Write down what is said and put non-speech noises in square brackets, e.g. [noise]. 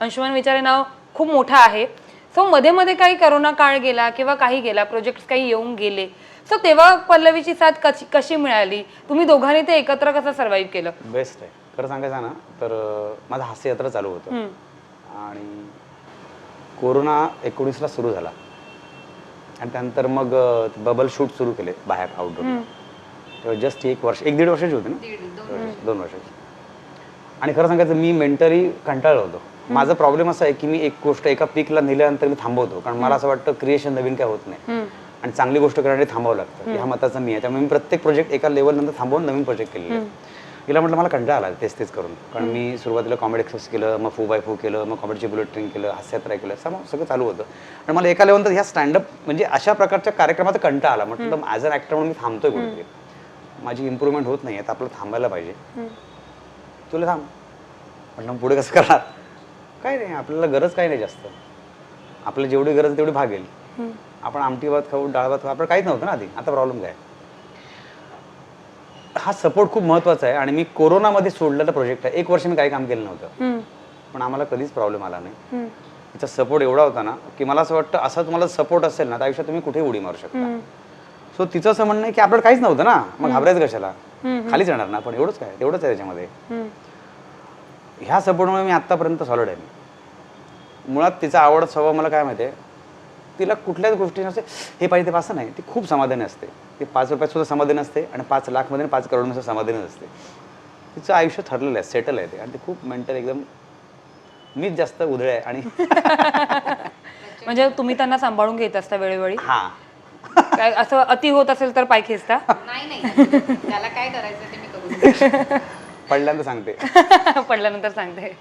अंशुमन विचारे नाव खूप मोठं आहे. सो मध्ये मध्ये काही करोना काळ गेला किंवा काही गेला प्रोजेक्ट काही येऊन गेले. सो तेव्हा पल्लवीची साथ कशी कशी मिळाली? तुम्ही दोघांनी ते एकत्र कसं सर्व्हाइव्ह केलं? बेस्ट आहे. खरं सांगायचं ना तर माझं हास्ययात्रा चालू होतं. आणि कोरोना एकोणीसला सुरू झाला. आणि त्यानंतर मग बबल शूट सुरू केले बाहेर आउटडोर तेव्हा जस्ट एक वर्ष एक दीड वर्षाची होती ना? दोन वर्षाची. आणि खरं सांगायचं मी मेंटली कंटाळलो होतो. माझा प्रॉब्लेम असा आहे की मी एक गोष्ट एका पीकला नेल्यानंतर मी थांबवतो. कारण मला असं वाटतं क्रिएशन नवीन काय होत नाही. आणि चांगली गोष्ट करण्यासाठी थांबावं लागतं. ह्या मताचा मी आहे. त्यामुळे मी प्रत्येक प्रोजेक्ट एका लेवल नंतर थांबवून नवीन प्रोजेक्ट केलेले आहे. हिला म्हटलं मला कंटाळा आला तेच तेच करून. कारण मी सुरुवातीला कॉमेडी एक्सप्रेस केलं मग फू बाय फू केलं मग कॉमेडीची बुलेट ट्रेन केलं हास्यात्रा केलं असं मग सगळं चालू होतं. आणि मला एका लेवल ह्या स्टँडअप म्हणजे अशा प्रकारच्या कार्यक्रमात कंटाळा आला. म्हटलं ॲज अन ॲक्टर म्हणून मी थांबतोय कुठेतरी. माझी इम्प्रूव्हमेंट होत नाही तर आपलं थांबायला पाहिजे. तुला थांब. म्हटलं मग पुढे कसं करणार? काय नाही आपल्याला गरज काय नाही जास्त. आपल्याला जेवढी गरज तेवढी भागेल आपण आमटी भात खाऊ डाळ भात खाऊ आपलं काहीच नव्हतं ना आधी. आता प्रॉब्लेम काय? हा सपोर्ट खूप महत्त्वाचा आहे आणि मी कोरोनामध्ये सोडलेला प्रोजेक्ट आहे. एक वर्ष मी काही काम केलं नव्हतं. पण आम्हाला कधीच प्रॉब्लेम आला नाही. तिचा सपोर्ट एवढा होता ना की मला असं वाटतं असा तुम्हाला सपोर्ट असेल ना तर आयुष्यात तुम्ही कुठे उडी मारू शकता. सो तिचं असं म्हणणं आहे की आपल्याला काहीच नव्हतं ना. मग घाबरायचं कशाला? खालीच येणार ना पण एवढंच काय? तेवढंच आहे त्याच्यामध्ये. ह्या सपोर्टमुळे मी आत्तापर्यंत सॉलिड आहे मी. मुळात तिचा आवड स्वभाव मला काय माहिती आहे तिला कुठल्याच गोष्टी नसते. हे पाहिजे ते असं नाही. ती खूप समाधानी असते. ती पाच रुपयात सुद्धा समाधानी असते आणि पाच लाखमध्ये आणि पाच करोडमध्ये समाधानी असते. तिचं आयुष्य ठरलेलं आहे सेटल आहे ते. आणि ते खूप मेंटल एकदम मीच जास्त उधळे आहे आणि [laughs] म्हणजे तुम्ही त्यांना सांभाळून घेत असता वेळोवेळी? हां. काय असं अति होत असेल तर पाय खेचता? नाही नाही. त्याला काय करायचं ते मी करू. [laughs] पडल्यानंतर सांगते. [laughs] पडल्यानंतर सांगते.